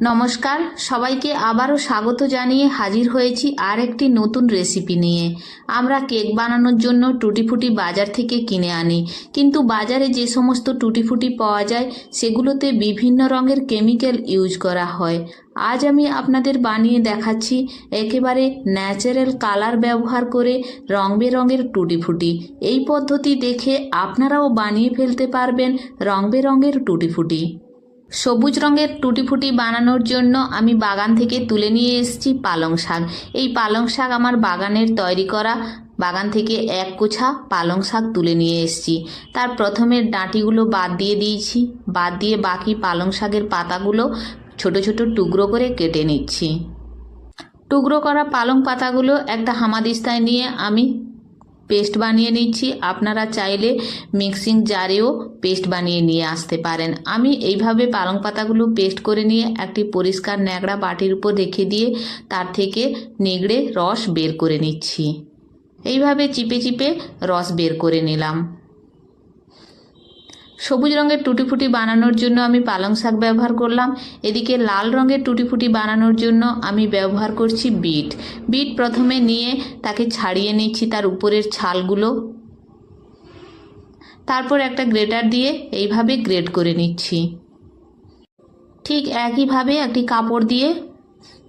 নমস্কার, সবাইকে আবারও স্বাগত জানিয়ে হাজির হয়েছি আর একটি নতুন রেসিপি নিয়ে। আমরা কেক বানানোর জন্য টুটিফুটি বাজার থেকে কিনে আনি। কিন্তু বাজারে যে সমস্ত টুটিফুটি পাওয়া যায়, সেগুলোতে বিভিন্ন রঙের কেমিক্যাল ইউজ করা হয়। আজ আমি আপনাদের বানিয়ে দেখাচ্ছি একেবারে ন্যাচারাল কালার ব্যবহার করে রং বেরঙের টুটিফুটি। এই পদ্ধতি দেখে আপনারাও বানিয়ে ফেলতে পারবেন রং বেরঙের টুটিফুটি। সবুজ রঙের টুটিফুটি বানানোর জন্য আমি বাগান থেকে তুলে নিয়ে এসেছি পালং শাক। এই পালং শাক আমার বাগানের তৈরি করা। বাগান থেকে এক কোছা পালং শাক তুলে নিয়ে এসেছি। তার প্রথমে ডাঁটিগুলো বাদ দিয়ে দিয়েছি। বাদ দিয়ে বাকি পালং শাকের পাতাগুলো ছোট ছোট টুকরো করে কেটে নিচ্ছি। টুকরো করা পালং পাতাগুলো একটা হামাদিস্তায় নিয়ে আমি পেস্ট বানিয়ে নিচ্ছি। আপনারা চাইলে মিক্সিং জারেও পেস্ট বানিয়ে নিয়ে আসতে পারেন। আমি এইভাবে পালং পাতাগুলো পেস্ট করে নিয়ে একটি পরিষ্কার ন্যাকড়া বাটির উপর রেখে দিয়ে তার থেকে নেগড়ে রস বের করে নিচ্ছি। এইভাবে চিপে চিপে রস বের করে নিলাম। সবুজ রঙের টুটিফুটি বানানোর জন্য আমি পালং শাক ব্যবহার করলাম। এদিকে লাল রঙের টুটিফুটি বানানোর জন্য আমি ব্যবহার করছি বিট। বিট প্রথমে নিয়ে তাকে ছাড়িয়ে নিচ্ছি তার উপরের ছালগুলো। তারপর একটা গ্রেটার দিয়ে এইভাবে গ্রেট করে নিচ্ছি। ঠিক একইভাবে একটি কাপড় দিয়ে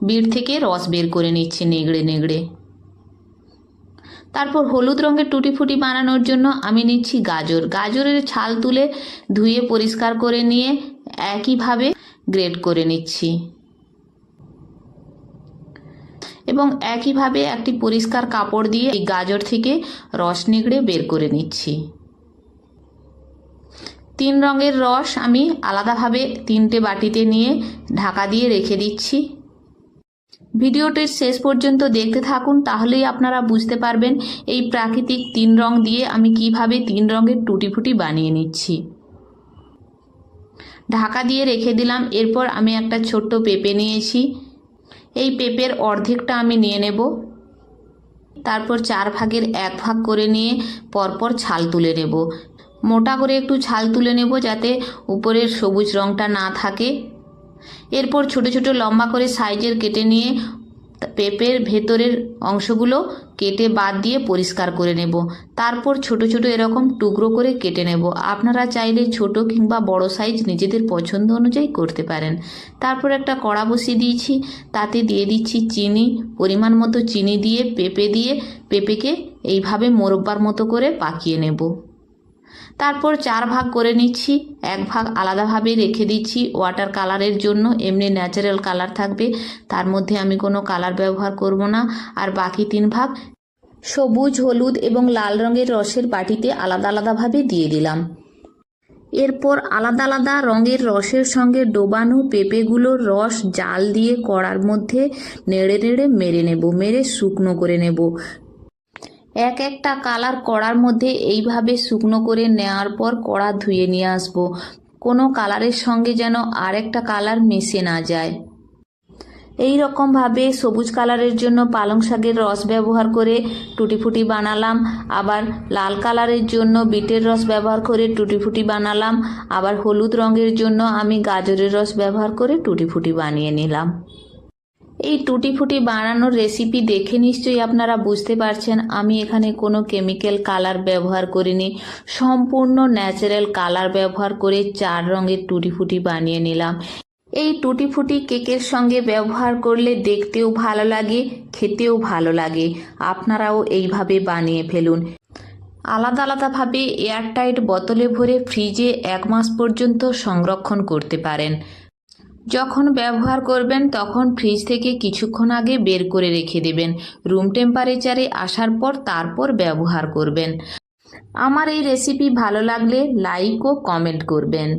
বিট থেকে রস বের করে নিচ্ছি নেগড়ে নেগড়ে। তারপর হলুদ রঙের টুটিফুটি বানানোর জন্য আমি নিচ্ছি গাজর। গাজরের ছাল তুলে ধুয়ে পরিষ্কার করে নিয়ে একইভাবে গ্রেড করে নিচ্ছি। এবং একইভাবে একটি পরিষ্কার কাপড় দিয়ে এই গাজর থেকে রস নিগড়ে বের করে নিচ্ছি। তিন রঙের রস আমি আলাদাভাবে তিনটে বাটিতে নিয়ে ঢাকা দিয়ে রেখে দিচ্ছি। ভিডিওটির শেষ পর্যন্ত দেখতে থাকুন, তাহলেই আপনারা বুঝতে পারবেন এই প্রাকৃতিক তিন রং দিয়ে আমি কীভাবে তিন রঙের টুটিফুটি বানিয়ে নিচ্ছি। ঢাকা দিয়ে রেখে দিলাম, এরপর আমি একটা ছোট্ট পেঁপে নিয়েছি। এই পেঁপের অর্ধেকটা আমি নিয়ে নেব। তারপর চার ভাগের এক ভাগ করে নিয়ে পরপর ছাল তুলে নেব। মোটা করে একটু ছাল তুলে নেব যাতে উপরের সবুজ রঙটা না থাকে। এরপর ছোট ছোট লম্বা করে সাইজের কেটে নিয়ে পেঁপের ভেতরের অংশগুলো কেটে বাদ দিয়ে পরিষ্কার করে নেব। তারপর ছোট ছোট এরকম টুকরো করে কেটে নেব। আপনারা চাইলে ছোট কিংবা বড় সাইজ নিজেদের পছন্দ অনুযায়ী করতে পারেন। তারপর একটা কড়া বসিয়ে দিয়েছি। তাতে দিয়ে দিচ্ছি চিনি, পরিমাণ মতো চিনি দিয়ে পেঁপে দিয়ে পেঁপেকে এইভাবে মোরব্বার মতো করে পাকিয়ে নেব। তারপর চার ভাগ করে নিচ্ছি এক ভাগ আলাদাভাবে রেখে দিচ্ছি। ওয়াটার কালারের জন্য এমনি ন্যাচারাল কালার থাকবে। তার মধ্যে আমি কোনো কালার ব্যবহার করব না। আর বাকি তিন ভাগ সবুজ, হলুদ এবং লাল রঙের রসের বাটিতে আলাদা আলাদাভাবে দিয়ে দিলাম। এরপর আলাদা আলাদা রঙের রসের সঙ্গে ডোবানো পেঁপেগুলোর রস জাল দিয়ে কড়ার মধ্যে নেড়ে নেড়ে মেরে নেব। মেরে শুকনো করে নেব। এক একটা কালার কড়ার মধ্যে এইভাবে শুকনো করে নেওয়ার পর কড়া ধুয়ে নিয়ে আসব। কোনো কালারের সঙ্গে যেন আরেকটা কালার মিশে না যায়। এই রকমভাবে সবুজ কালারের জন্য পালং শাকের রস ব্যবহার করে টুটিফুটি বানালাম, আবার লাল কালারের জন্য বিটের রস ব্যবহার করে টুটিফুটি বানালাম, আবার হলুদ রঙের জন্য আমি গাজরের রস ব্যবহার করে টুটিফুটি বানিয়ে নিলাম। এই টুটি ফুটি বানানোর রেসিপি দেখে নিশ্চয়ই আপনারা বুঝতে পারছেন, আমি এখানে কোনো কেমিক্যাল কালার ব্যবহার করিনি। সম্পূর্ণ ন্যাচারাল কালার ব্যবহার করে চার রঙের টুটি ফুটি বানিয়ে নিলাম। এই টুটি ফুটি কেকের সঙ্গে ব্যবহার করলে দেখতেও ভালো লাগে, খেতেও ভালো লাগে। আপনারাও এইভাবে বানিয়ে ফেলুন। আলাদা আলাদাভাবে এয়ারটাইট বোতলে ভরে ফ্রিজে এক মাস পর্যন্ত সংরক্ষণ করতে পারেন। যখন ব্যবহার করবেন, তখন ফ্রিজ থেকে কিছুক্ষণ আগে বের করে রেখে দেবেন। রুম টেম্পারেচারে আসার পর তারপর ব্যবহার করবেন। আমার এই রেসিপি ভালো লাগলে লাইক ও কমেন্ট করবেন।